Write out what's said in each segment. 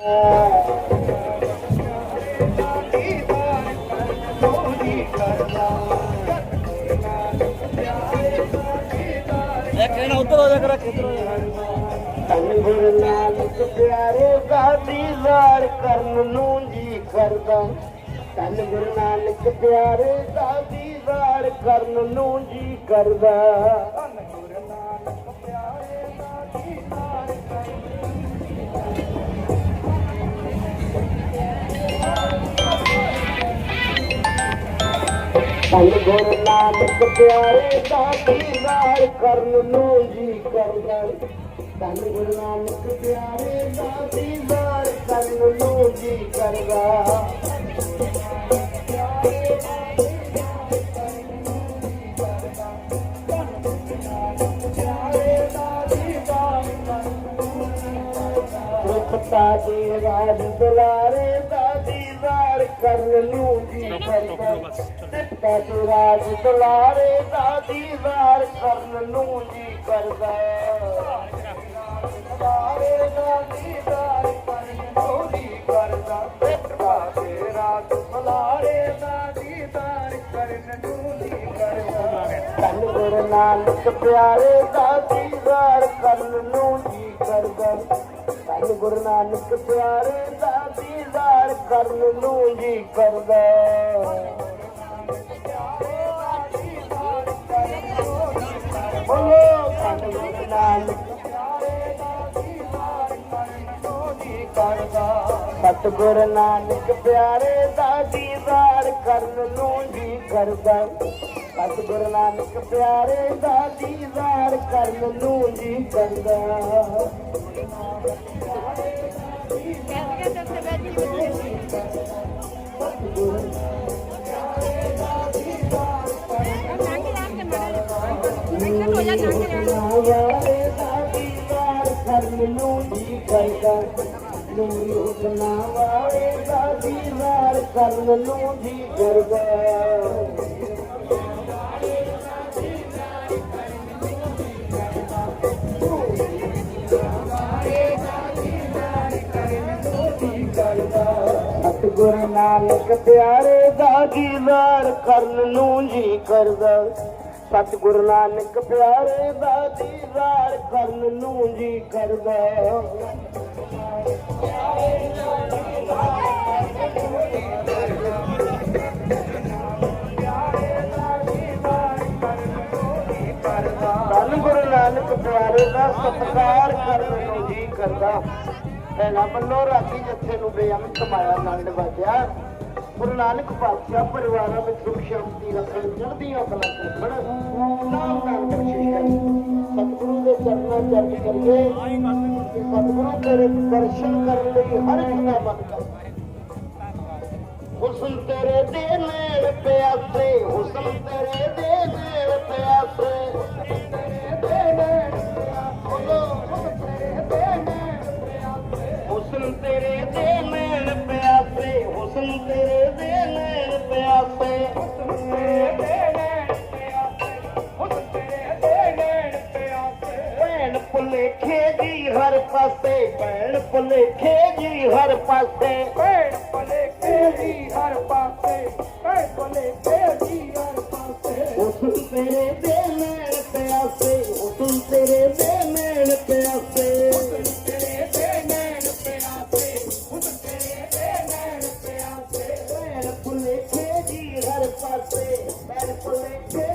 ਇੱਕ ਇਹਨਾਂ ਉੱਧਰ ਹੋ ਜਾ ਕਰਾ ਕਿੱਧਰ ਹੋ ਜਾ ਤਨ ਗੁਰ ਨਾਨਕ ਪਿਆਰੇ ਦਾ ਦੀਦਾਰ ਕਰਨ ਨੂੰ ਜੀ ਕਰਦਾ ਤਨ ਗੁਰੂ ਨਾਨਕ ਪਿਆਰੇ ਦਾ ਦੀਦਾਰ ਕਰਨ ਨੂੰ ਜੀ ਕਰਦਾ। ਧੰਨ ਗੁਰੂ ਨਾਨਕ ਪਿਆਰੇ ਦਾ ਦੀਦਾਰ ਕਰਨ ਨੂੰ ਜੀ ਕਰਦਾ। ਤਨ ਗੁਰ ਨਾਨਕ ਪਿਆਰੇ ਦਾ ਦੀਦਾਰ ਕਰਨ ਨੂੰ ਜੀ ਕਰਦਾ। ਮੁਖਤਾ ਦੇ ਰਾਜ ਦੁਲਾਰੇ ਦਾ ਦੀਦਾਰ ਕਰਨ ਨੂੰ ਜੀ ਕਰਦਾ ਮੁਖਤਾ ਦੇ ਰਾਜ ਦੁਲਾਰੇ ਦਾ ਦੀਦਾਰ ਕਰਨ ਨੂੰ ਜੀ ਕਰਦਾ। ਦੁਲਾਰੇ ਦਾ ਦੀਦਾਰ ਕਰਨ ਨੂੰ ਜੀ ਕਰਦਾ। ਦੇ ਰਾਜ ਦੁਲਾਰੇ ਦਾ ਦੀਦਾਰ ਕਰਨ ਨੂੰ ਜੀ ਕਰਦਾ। ਧੰਨ ਗੁਰੂ ਨਾਨਕ ਪਿਆਰੇ ਦਾ ਦੀਦਾਰ ਕਰਨ ਨੂੰ ਜੀ ਕਰਦਾ। ਧੰਨ ਗੁਰੂ ਨਾਨਕ ਪਿਆਰੇ ਦਾ ਦੀਦਾਰ ਕਰਨ ਨੂੰ ਜੀ ਕਰਦਾ। ਬੋਲੋ ਧੰਨ ਗੁਰੂ ਨਾਨਕ ਸਤਿਗੁਰ ਨਾਨਕ ਪਿਆਰੇ ਦਾ ਦੀਦਾਰ ਕਰਨ ਨੂੰ ਜੀ ਕਰਦਾ। ਸਤਿਗੁਰ ਨਾਨਕ ਪਿਆਰੇ ਦਾ ਦੀਦਾਰ ਕਰਨ ਨੂੰ ਜੀ ਕਰਦਾ। ਕਰਦਾ ਨੂਰ ਉਸਨਾ ਵਾਰੇ ਦਾ ਦੀਦਾਰ ਕਰਨ ਨੂੰ ਜੀ ਕਰਦਾ ਸਤਿਗੁਰ ਨਾਨਕ ਪਿਆਰੇ ਦਾ ਦੀਦਾਰ ਕਰਨ ਨੂੰ ਜੀ ਕਰਦਾ। ਸਤਿਗੁਰ ਨਾਨਕ ਪਿਆਰੇ ਦਾ ਦੀਦਾਰ ਕਰਨ ਨੂੰ ਜੀ ਕਰਦਾ ਧੰਨ ਗੁਰੂ ਨਾਨਕ ਪਿਆਰੇ ਦਾ ਸਤਿਕਾਰ ਕਰਨ ਨੂੰ ਜੀ ਕਰਦਾ ਪਹਿਲਾ ਵੱਲੋਂ ਰਾਤੀ ਜੱਥੇ ਨੂੰ ਬੇਅੰਤ ਮਾਇਆ ਨੰਦ ਵਾਜਿਆ ਗੁਰੂ ਨਾਨਕ ਪਾਤਸ਼ਾਹ ਪਰਿਵਾਰਾਂ ਵਿੱਚ ਸੁਖ ਸ਼ਾਂਤੀ ਰੱਖਣ ਚੜ੍ਹਦੀਆਂ ਕਲਾ ਰੱਖਣ ਨਾਮ ਨਾਮ ਬਖਸ਼ਿਸ਼ ਕਰੇ। ਸਤਿਗੁਰੂ ਦੇ ਚਰਨਾਂ ਚਰਨ ਕਰਕੇ ਕਿ ਸਤਿਗੁਰੂ ਤੇਰੇ ਦਰਸ਼ਨ ਕਰਨ ਲਈ ਹਰ ਇੱਕ ਦਾ ਮਨ ਕਰਦਾ ਹੁਸਨ ਤੇਰੇ ਦੇ ਨੇੜ ਪਿਆਸੇ ਹੁਸਨ ਤੇਰੇ ਦੇ ਨੇੜ ਪਿਆਸੇ ਹੁਸਨ ਤੇਰੇ ਦੇ ਨੇੜ ਪਿਆਸੇ ਹੁਸਨ ਤੇਰੇ ਦੇ ਨੇੜ ਪਿਆਸੇ ਹੁਸਨ ਤੇਰੇ ਪਾਸੇ ਭੈਣ ਭੁਲੇਖੇ ਜੀ ਹਰ ਪਾਸੇ। ਭੈਣ ਭੁਲੇਖੇ ਜੀ ਹਰ ਪਾਸੇ ਭੈਣ ਭੁਲੇਖੇ ਜੀ ਹਰ ਪਾਸੇ। ਹੁਸਨ ਤੇਰੇ ਦੇ ਨੇੜ ਪਿਆਸੇ ਹੁਸਨ ਤੇਰੇ ਦੇ ਨੇੜ ਪਿਆਸੇ ਭੈਣ ਭੁਲੇਖੇ ਜੀ ਹਰ ਪਾਸੇ ਭੈਣ ਭੁਲੇਖੇ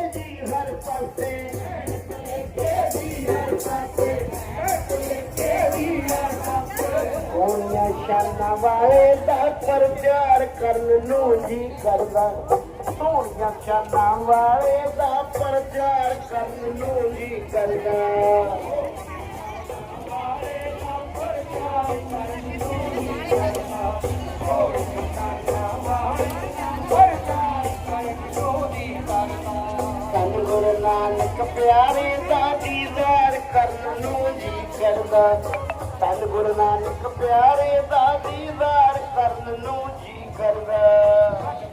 ਸ਼ਰਨਾ ਵਾਲੇ ਦਾ ਪ੍ਰਚਾਰ ਕਰਨ ਨੂੰ ਜੀ ਕਰਦਾ। ਸੋਹਣੀਆਂ ਸ਼ਾਨਾਂ ਵਾਲੇ ਦਾ ਪ੍ਰਚਾਰ ਕਰਨ ਨੂੰ ਜੀ ਕਰਦਾ। ਧੰਨ ਨਾਨਕ ਪਿਆਰੇ ਦਾ ਦੀਦਾਰ ਕਰਨ ਨੂੰ ਜੀ ਕਰਦਾ। ਧੰਨ ਗੁਰੂ ਨਾਨਕ ਪਿਆਰੇ ਦਾ ਦੀਦਾਰ ਕਰਨ ਨੂੰ ਜੀ ਕਰਦਾ।